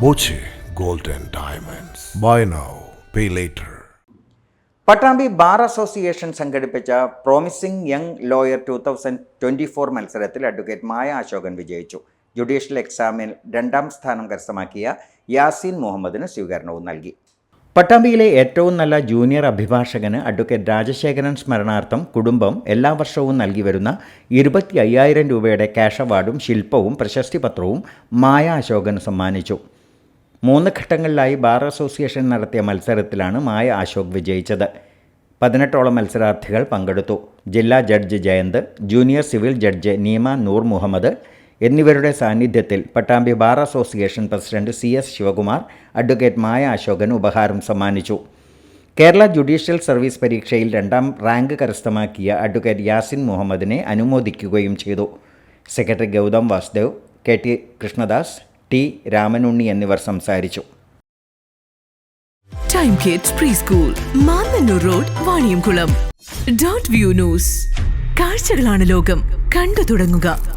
Boche gold and diamonds. Buy now pay later Pattambi bar association സംഘടിപ്പിച്ച promising young lawyer two thousand twenty four മത്സരത്തിൽ advocate Maya Ashokan വിജയിച്ചു. Judicial എക്സാമിൽ രണ്ടാം സ്ഥാനം കരസ്ഥമാക്കിയ യാസീൻ മുഹമ്മദിന് സ്വീകരണവും നൽകി. പട്ടാമ്പിയിലെ ഏറ്റവും നല്ല ജൂനിയർ അഭിഭാഷകന് അഡ്വക്കേറ്റ് രാജശേഖരൻ സ്മരണാർത്ഥം കുടുംബം എല്ലാ വർഷവും നൽകി വരുന്ന ഇരുപത്തി അയ്യായിരം രൂപയുടെ ക്യാഷ് അവാർഡും ശില്പവും പ്രശസ്തി പത്രവും മായ അശോകന് സമ്മാനിച്ചു. മൂന്ന് ഘട്ടങ്ങളിലായി ബാർ അസോസിയേഷൻ നടത്തിയ മത്സരത്തിലാണ് മായ അശോക് വിജയിച്ചത്. പതിനെട്ടോളം മത്സരാർത്ഥികൾ പങ്കെടുത്തു. ജില്ലാ judge Jayanth junior civil judge Neema Noor Muhammad എന്നിവരുടെ സാന്നിധ്യത്തിൽ Pattambi bar association president C S Sivakumar advocate Maya Ashokan ഉപഹാരം സമ്മാനിച്ചു. കേരള ജുഡീഷ്യൽ സർവീസ് പരീക്ഷയിൽ രണ്ടാം റാങ്ക് കരസ്ഥമാക്കിയ അഡ്വക്കേറ്റ് യാസിൻ മുഹമ്മദിനെ അനുമോദിക്കുകയും ചെയ്തു. Secretary Gautham Vasudev K T Krishnadas T Ramanunni എന്നിവർ സംസാരിച്ചു. Time kids pre school road Vaniyamkulam view news കാഴ്ചകളാണ് ലോകം. കണ്ടു തുടങ്ങുക.